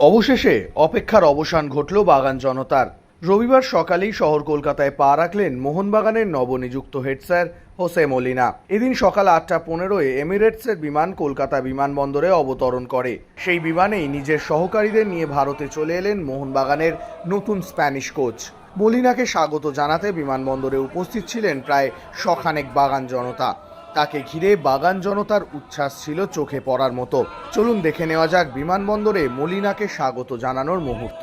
অবশেষে অপেক্ষার অবসান ঘটল বাগান জনতার। রবিবার সকালেই শহর কলকাতায় পা রাখলেন মোহনবাগানের নবনিযুক্ত হেড স্যার হোসে মলিনা। এদিন সকাল আটটা পনেরোয় এমিরেটসের বিমান কলকাতা বিমানবন্দরে অবতরণ করে। সেই বিমানেই নিজের সহকারীদের নিয়ে ভারতে চলে এলেন মোহনবাগানের নতুন স্প্যানিশ কোচ। মলিনাকে স্বাগত জানাতে বিমানবন্দরে উপস্থিত ছিলেন প্রায় শখানেক বাগান জনতা। তাকে ঘিরে বাগান জনতার উচ্ছ্বাস ছিল চোখে পড়ার মতো। চলুন দেখে নেওয়া যাক বিমানবন্দরে মলিনাকে স্বাগত জানানোর মুহূর্ত।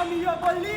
আমি বলি